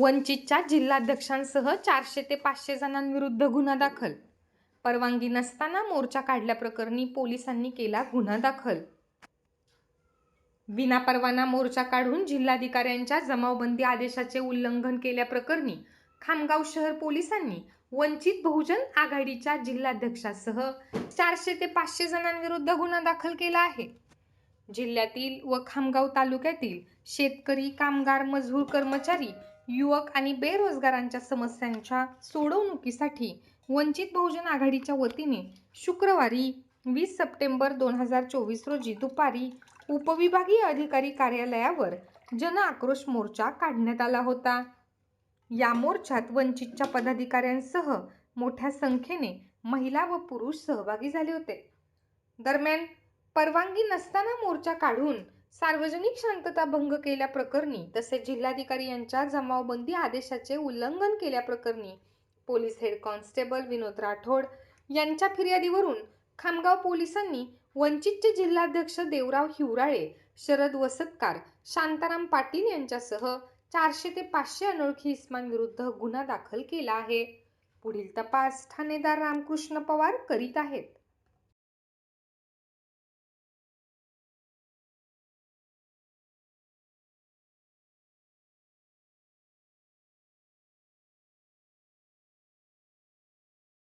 वंचितच्या जिल्हाध्यक्षांसह चारशे ते पाचशे जणांविरुद्ध गुन्हा दाखल. परवानगी नसताना मोर्चा काढल्याप्रकरणी पोलिसांनी केला गुन्हा दाखल. विनापरवाना मोर्चा काढून जिल्हाधिकाऱ्यांच्या जमावबंदी आदेशाचे उल्लंघन केल्याप्रकरणी खामगाव शहर पोलिसांनी वंचित बहुजन आघाडीच्या जिल्हाध्यक्षासह चारशे ते पाचशे जणांविरुद्ध गुन्हा दाखल केला आहे. जिल्ह्यातील व खामगाव तालुक्यातील शेतकरी कामगार मजूर कर्मचारी युवक आणि बेरोजगारांच्या समस्यांच्या सोडवणुकीसाठी वंचित बहुजन आघाडीच्या वतीने शुक्रवारी वीस सप्टेंबर दोन हजार चोवीस रोजी दुपारी उपविभागीय अधिकारी कार्यालयावर जन आक्रोश मोर्चा काढण्यात आला होता. या मोर्चात वंचितच्या पदाधिकाऱ्यांसह मोठ्या संख्येने महिला व पुरुष सहभागी झाले होते. दरम्यान परवानगी नसताना मोर्चा काढून सार्वजनिक शांतता भंग केल्याप्रकरणी तसेच जिल्हाधिकारी यांच्या जमावबंदी आदेशाचे उल्लंघन केल्याप्रकरणी police head constable Vinod Rathod यांच्या फिर्यादीवरून खामगाव पोलिसांनी वंचितचे जिल्हाध्यक्ष देवराव हिवराळे शरद वसतकार शांताराम पाटील यांच्यासह चारशे ते पाचशे अनोळखी इस्मांविरुद्ध गुन्हा दाखल केला आहे. पुढील तपास ठाणेदार रामकृष्ण पवार करीत आहेत.